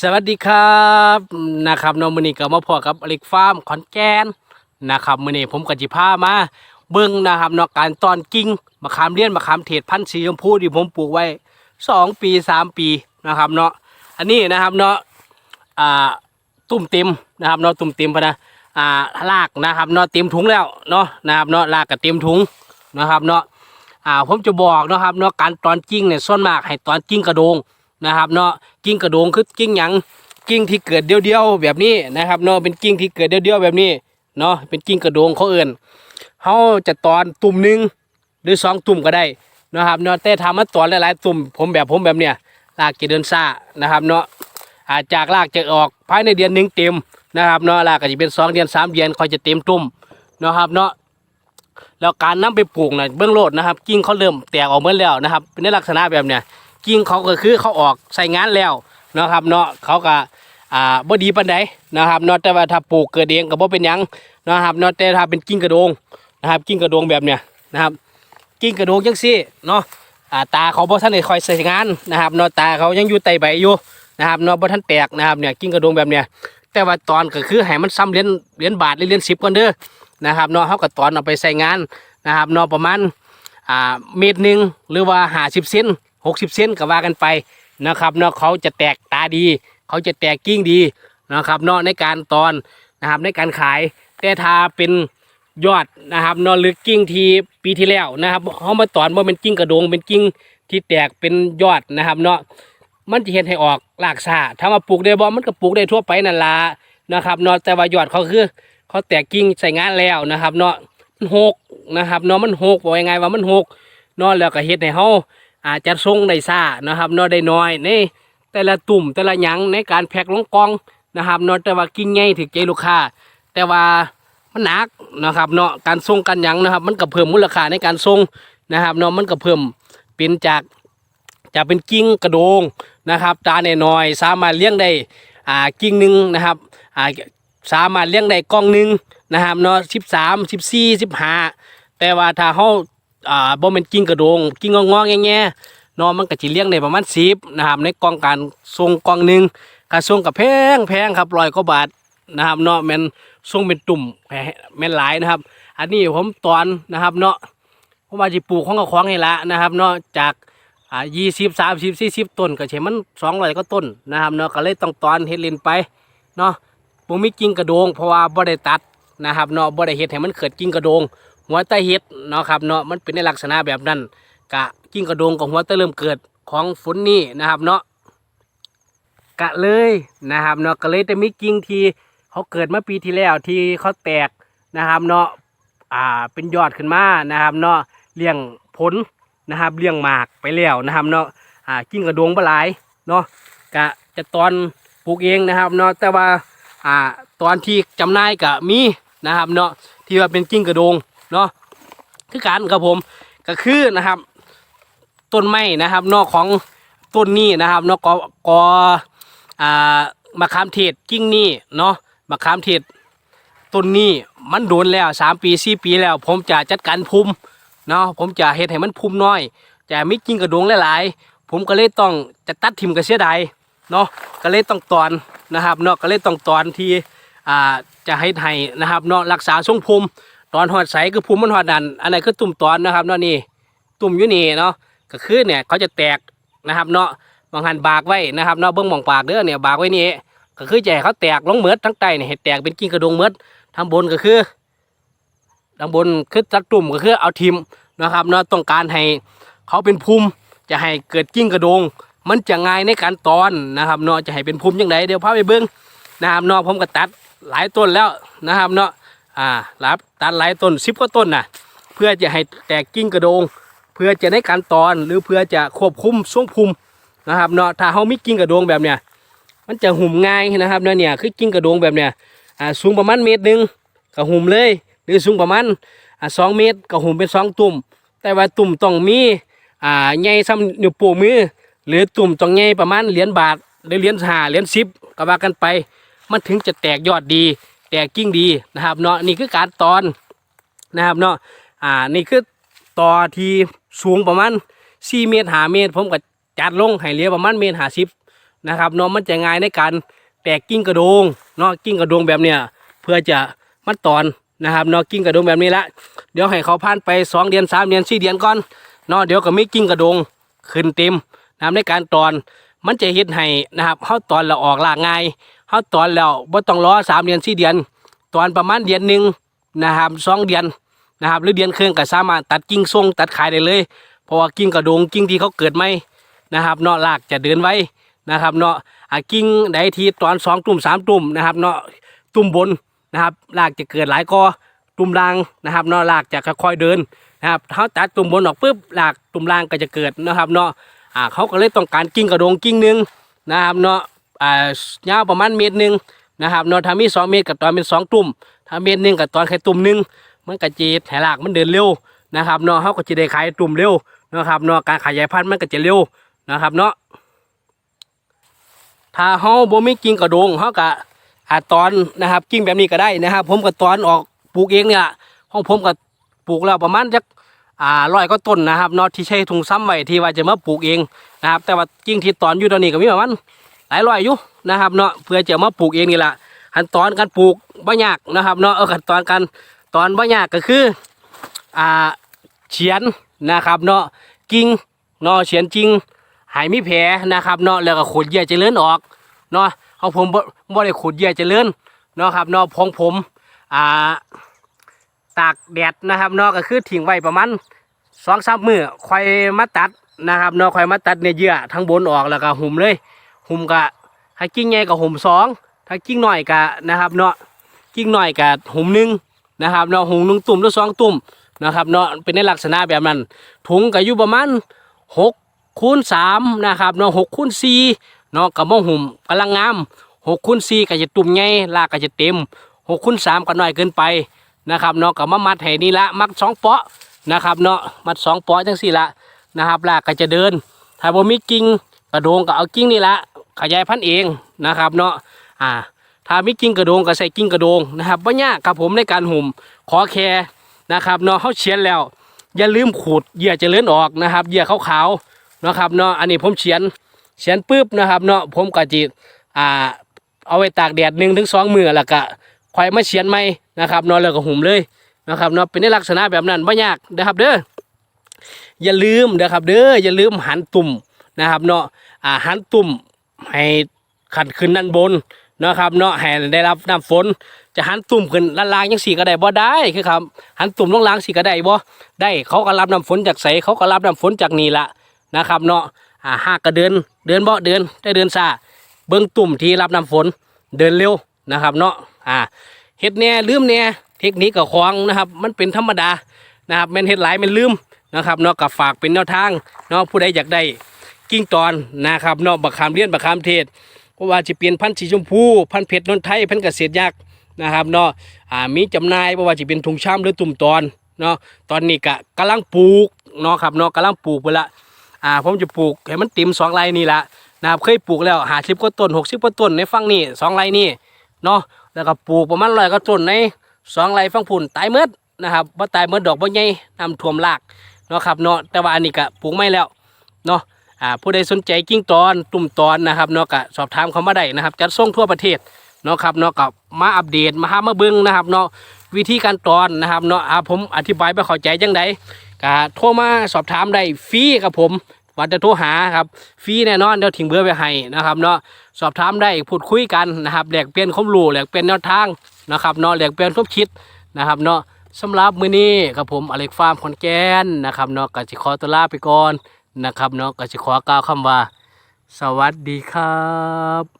สวัสดีครับนะครับน้องมือนี้ก็มาพอกับอเล็กฟาร์มขอนแก่นนะครับมือนี้ผมกับจิพามาเบิ้งนะครับเนาะการตอนกิ่งมะขามเลี้ยนมะขามเทศพันธุ์สีชมพูที่ผมปลูกไว้สองปีสามปีนะครับเนาะอันนี้นะครับเนาะอ่าตุ่มเต็มนะครับเนาะตุ่มเต็มพะนะอ่ารากนะครับเนาะเต็มถุงแล้วเนาะนะครับเนาะรากก็เต็มถุงนะครับเนาะอ่าผมจะบอกนะครับเนาะการตอนกิ่งเนี่ยส่วนมากให้ตอนกิ่งกระโดง นะครับเนาะกิ่งกระโดงคือกิ่งหยังกิ่งที่เกิดเดียวๆแบบนี้นะครับเนาะเป็นกิ่งที่เกิดเดียวๆแบบนี้เนาะเป็นกิ่งกระโดงเขาเอื่นเขาจะตอนตุ่มหนึ่งหรือสองตุ่มก็ได้นะครับเนาะแต่ทำมาตอนหลายๆตุ่มผมแบบผมแบบเนี้ยรากจะเดินซ่านะครับเนาะอาจจากรากจะออกภายในเดือนหนึ่งเต็มนะครับเนาะรากก็จะเป็นสองเดือนสามเดือนคอยจะเต็มตุ่มนะครับเนาะแล้วการนำไปปลูกนะเบื้องโลดนะครับ กิ่งเขาเริ่มแตกออกเมื่อแล้วนะครับเป็นในลักษณะแบบเนี้ย กิ่งเขาก็คือเขาออกใส่งานแล้วนะครับเนาะเขาก็อ่าบ่ดีปานใดนะครับเนาะแต่ว่าถ้าปลูกเกิดเองก็บ่เป็นหยังนะครับเนาะแต่ถ้าเป็นกิ่งกระโดงนะครับ กิ่งกระโดงแบบเนี้ยนะครับ กิ่งกระโดงจังซี่เนาะอ่าตาเขาบ่ทันได้คอยใส่งานนะครับเนาะตาเขายังอยู่ใต้ใบอยู่นะครับเนาะบ่ทันแตกนะครับเนี่ยกิ่งกระโดงแบบเนี้ยแต่ว่าตอนก็คือให้มันซ้ำเหรียญเหรียญบาทหรือเหรียญ10ก่อนเด้อนะครับเนาะเฮาก็ตอนเอาไปใส่งานนะครับเนาะประมาณ อ่าเมตรหนึ่งหรือว่า50เซนหกสิบเซนก็ว่ากันไปนะครับเนาะเขาจะแตกตาดี เขาจะแตกกิ้งดีนะครับเนาะในการตอนนะครับในการขาย แต่ถ้าเป็นยอดนะครับเนาะหรือกิ้งที่ปีที่แล้วนะครับเขามาตอนว่าเป็นกิ้งกระโดงเป็นกิ้งที่แตกเป็นยอดนะครับเนาะมันจะเห็นให้ออกรากซาถ้ามาปลูกได้บ่มันก็ปลูกได้ทั่วไปนั่นละนะครับเนาะแต่ว่ายอดเขาคือเขาแตกกิ้งใส่งานแล้วนะครับเนาะ หกนะครับเนาะมันหกบอกยังไงว่ามันหกเนาะแล้วก็เฮ็ดให้เฮาอาจจะทรงได้ซ่านะครับเนาะได้น้อยในแต่ละตุ่มแต่ละหยังในการแพ็คลงกล่องนะครับเนาะแต่ว่ากิ่งใหญ่ถึงใจลูกค้าแต่ว่ามันหนักนะครับเนาะการส่งกันหยังนะครับ มันก็เพิ่มมูลค่าในการส่งนะครับเนาะมันก็เพิ่มเป็นจากจะเป็นกิ่งกระโดงนะครับตาแน่น้อยสามารถเลี้ยงได้อ่ากิ่งหนึ่งนะครับอ่าสามารถเลี้ยงได้กล่องหนึ่ง นะครับเนาะสิบสามสิบสี่สิบห้าแต่ว่าถ้าเขาอ่าบ่เป็นกิ้งกระโดงกิ้งงอๆแง่ๆเนาะมันก็สิเลี้ยงได้ประมาณ10นะครับในกองการส่งกองหนึ่งค่าส่งก็แพงแพงครับร้อยกว่าบาทนะครับเนาะแม่นส่งเป็นตุ่มแม่นหลายนะครับ อันนี้ผมตอนนะครับเนาะผมว่าสิปลูกของกับของให้ละนะครับเนาะจากอ่า20 30 40ต้นก็ใช่มัน200ก็ต้นนะครับเนาะก็เลยต้องตอนเฮ็ดเลนไปเนาะบ่มีกิ้งกระโดงเพราะว่าบ่ได้ตัด นะครับเนาะบ่ได้เฮ็ดให้มันเกิดกิ้งกระโดง หัวใตะเห็ดเนาะครับเนาะมันเป็นในลักษณะแบบนั้นกะกิ้งกระโดงกับหัวตะเริ่มเกิดของฝนนี่นะครับเนาะกะเลยนะครับเนาะก็เลยจะมีกิ่งที่เขาเกิดเมื่อปีที่แล้วที่เขาแตกนะครับเนาะอ่าเป็นยอดขึ้นมานะครับเนาะเลี้ยงผลนะครับเลี้ยงหมากไปแล้วนะครับเนาะอ่ากิ้งกระโดงปลายเนาะกะจะตอนปลูกเองนะครับเนาะแต่ว่าอ่าตอนที่จำนายกะมี นะครับเนาะที่ว่าเป็นกิ้งกระโดงเนาะคือการครับผมก็คือนะครับ ต้นไม้นะครับ นอกของต้นนี้นะครับนอกกอกออ่ามะขามเทศกิ่งนี้เนาะมะขามเทศต้นนี้มันโดนแล้วสามปีสี่ปีแล้ว ผมจะจัดการภูมิเนาะผมจะเฮ็ดให้มันภูมิน้อยจะไม่กิ่งกระโดงหลายๆ ผมก็เลยต้องจะตัดทิมกระเสียดายเนาะก็เลยต้องตอนนะครับเนาะก็เลยต้องตอนที่อ่า จะให้ให้นะครับเนาะรักษาทรงภูมิตอนหอดใสคือภูมิมันหอดดันอันไหนคือตุ่มตอนนะครับเนาะนี่ตุ่มอยู่นี่เนาะก็คือเนี่ยเขาจะแตกนะครับเนาะบางหันบากไว้นะครับเนาะเบิ้องบองปากเด้อเนี่ยบากไว้นี่ก็คือจะให้เขาแตกลงเมือดทั้งใต้เนี่ยให้แตกเป็นกิ่งกระดงเมือดทางบนก็คือทางบนคือตัดตุ่มก็คือเอาทิมนะครับเนาะต้องการให้เขาเป็นภูมิจะให้เกิดกิ่งกระดง มันจะง่ายในการตอนนะครับเนาะจะให้เป็นภูมิยังไงเดี๋ยวพาไปเบิ้งนะครับเนาะผมก็ตัด หลายต้นแล้วนะครับเนาะอ่ารับตัดหลายต้นสิบกว่าต้นน่ะเพื่อจะให้แตกกิ่งกระโดง เพื่อจะได้การตอนหรือเพื่อจะควบคุมช่วงภูมินะครับเนาะถ้าเขามีกิ่งกระโดงแบบเนี้ยมันจะหุ่มง่ายนะครับเนาะเนี่ยคือกิ่งกระโดงแบบเนี้ยอ่าสูงประมาณเมตรหนึ่งก็หุ่มเลย หรือสูงประมาณอ่าสองเมตรก็หุ่มเป็นสองตุ่ม แต่ว่าตุ่มต้องมีอ่าใหญ่ซ้ำนิ้วโป้งมือ หรือตุ่มต้องใหญ่ประมาณเหรียญบาทหรือเหรียญห้าเหรียญสิบก็ว่ากันไป มันถึงจะแตกยอดดี แตกกิ่งดีนะครับเนาะนี่คือการตอนนะครับเนาะอ่านี่คือต่อที่สูงประมาณ4เมตร5เมตรผมก็จัดลงให้เหลือประมาณเมตร50นะครับเนาะมันจะง่ายในการแตกกิ่งกระโดงเนาะกิ่งกระโดงแบบเนี้ยเพื่อจะมัดตอนนะครับเนาะกิ่งกระโดงแบบนี้ละเดี๋ยวให้เขาผ่านไปสองเดือนสามเดือนสี่เดือนก่อนเนาะเดี๋ยวก็มีกิ่งกระโดงขึ้นเต็มนะครับในการตอนมันจะเฮ็ดให้นะครับเฮาตอนเราออกลากง่าย เฮาตอนแล้วบ่ต้องรอสามเดือนสี่เดือน ตอนประมาณเดือนหนึ่งนะครับสองเดือนนะครับหรือเดือนครึ่งก็สามารถตัดกิ่งทรงตัดขายได้เลย เพราะว่ากิ่งกระโดงกิ่งที่เขาเกิดใหม่นะครับเนาะรากจะเดินไว้นะครับเนาะกิ่งใดทีตอนสองตุ่มสามตุ่มนะครับเนาะตุ่มบนนะครับรากจะเกิดหลายกอตุ่มล่างนะครับเนาะรากจะค่อยๆเดินนะครับเขาตัดตุ่มบนออกปุ๊บรากตุ่มล่างก็จะเกิดนะครับเนาะเขาก็เลยต้องการกิ่งกระโดงกิ่งหนึ่งนะครับเนาะ อ่ายาวประมาณเมตรหนึ่งนะครับนาะถ้ามีสองเมตรกับตอนเป็นสองตุ่มถ้าเมตรหนึ่งกับตอนแค่ตุ่มหนึ่งมันก็จะแถลากมันเดินเร็วนะครับเนาะเขาก็จะได้ขายตุ่มเร็วนะครับเนาะการขยายพันธุ์มันก็จะเร็วนะครับเนาะถ้าเขาบ่มีกิ่งกระโดงเขาก็อาตอนนะครับกิ่งแบบนี้ก็ได้นะครับ ผมก็ตอนออกปลูกเองเนี่ยของผมก็ปลูกแล้วประมาณจักอ่าร้อยก็ต้นนะครับเนาะที่ใช้ถุงซ้ำไว้ที่ว่าจะมาปลูกเองนะครับแต่ว่ากิ่งที่ตอนอยู่ตอนนี้ก็มีประมาณ หลายร้อยอยู่นะครับเนาะเพื่อจะมาปลูกเองนี่แหละขั้นตอนการปลูกบ่ยากนะครับเนาะเออขั้นตอนการตอนบ่ยากก็คืออ่าเฉียนนะครับเนาะกิ่งเนาะเฉียนจริงหายมีแผลนะครับเนาะแล้วก็ขดเยื่อเจริญออกเนาะเอาผมบ่บ่ได้ขดเยื่อเจริญเนาะครับเนาะของผมอ่าตากแดดนะครับเนาะก็คือทิ้งไว้ประมาณสองสามมือค่อยมาตัดนะครับเนาะค่อยมาตัดเนื้อเยื่อทั้งบนออกแล้วก็หุ่มเลย หุ่มกะถ้ากิ้งใหญ่กับหุ่มสองถ้ากิ้งหน่อยกะนะครับเนาะกิ้งหน่อยกะหุ่มหนึ่งนะครับเนาะหุ่มหนึ่งตุ่มหรือสองตุ่มนะครับเนาะเป็นในลักษณะแบบนั้นถุงก็อยู่ประมาณหกคูณสามนะครับเนาะหกคูณสี่เนาะกับมะหุ่มกำลังงามหกคูณสี่ก็จะตุ่มใหญ่ลากก็จะเต็มหกคูณสามก็น้อยเกินไปนะครับเนาะกับมามัดให้นี่ละมัดสองเปาะนะครับเนาะมัดสองเปาะจังสี่ละนะครับลากก็จะเดิน ถ้าบ่มีกิ่งกระโดงก็เอากิ่งนี่ละ ขยายพันธุ์เองนะครับเนาะอ่าถ้ามีกิ่งกระโดงก็ใส่กิ่งกระโดงนะครับว่ายากครับผมในการห่มขอแคร์นะครับเนาะเขาเชียนแล้ว อย่าลืมขูดเหยื่อจะเลื่อนออกนะครับเหยื่อขาวๆนะครับเนาะอันนี้ผมเฉียนเฉียนปุ๊บนะครับเนาะผมก็จิอ่าเอาไว้ตากแดดหนึ่งถึงสองมือแล้วก็ค่อยมาเฉียนใหม่นะครับเนาะแล้วก็ห่มเลยนะครับเนาะเป็นในลักษณะแบบนั้นว่ายากนะครับเด้ออย่าลืมนะครับเด้ออย่าลืมหันตุ่มนะครับเนาะอ่าหันตุ่ม ให้ขันขึ้นด้านบนนะครับเนาะให้ได้รับน้ำฝน จะหันตุ่มขึ้นล่างๆยังสีก็ได้บ่ได้คือครับหันตุ่มลงล่างสีก็ได้บ่ได้เขาก็รับน้ำฝนจากใสเขาก็รับน้ำฝนจากนี่ละนะครับเนาะอ่าหากก็เดินเดินบ่เดินได้เดินซาเบิ้งตุ่มที่รับน้ำฝนเดินเร็วนะครับเนาะอ่าเฮ็ดแน่ลืมแน่เทคนิคกับของนะครับ มันเป็นธรรมดานะครับแม่นเฮ็ดหลายแม่นลืมนะครับเนาะกับฝากเป็นแนวทางเนาะผู้ใดอยากได้ กิ้งตอนนะครับเนาะบักขามเลี้ยนบักขามเทศเพราะว่าจะเปลี่ยนพันธุ์สีชมพูพันธุ์เพชรนนทไทยพันธุ์เกษตรยักษ์นะครับเนาะอ่ามีจำหน่ายเพราะว่าจะเป็นถุงช้ำหรือตุ่มตอนเนาะตอนนี้ก็กำลังปลูกเนาะครับเนาะกำลังปลูกไปละอ่าผมจะปลูกให้มันเต็มสองไรนี่ละนะครับเคยปลูกแล้วหาสิบกว่าต้นหกสิบกว่าต้นในฝั่งนี้สองไรนี่เนาะแล้วก็ปลูกประมาณร้อยกว่าต้นในสองไรฝั่งพุ่นตายเมดนะครับบ่ตายเมดดอกบ่ใหญ่นำท่วมรากเนาะครับเนาะแต่ว่าอันนี้ก็ปลูกไม่แล้วเนาะ อ่าผู้ใดสนใจกิ้งตอนตุ่มตอนนะครับเนาะก็สอบถามเขามาได้นะครับจัดส่งทั่วประเทศเนาะครับเนาะก็มาอัปเดตมาหามาเบิ่งนะครับเนาะวิธีการตอนนะครับเนาะอ่าผมอธิบายไปเข้าใจจังไดก็โทรมาสอบถามได้ฟรีครับผมว่าจะโทรหาครับฟรีแน่นอนเดี๋ยวทิ้งเบอร์ไว้ให้นะครับเนาะสอบถามได้พูดคุยกันนะครับแหลกเปลี่ยนความรู้แลกเปลี่ยนแนวทางนะครับเนาะแหลกเปลี่ยนความคิดนะครับเนาะสำหรับมื้อนี้ครับผมอเล็กฟาร์มขอนแกนนะครับเนาะก็สิขอตัวลาไปก่อน นะครับเนาะก็จะขอกล่าวคำว่า สวัสดีครับ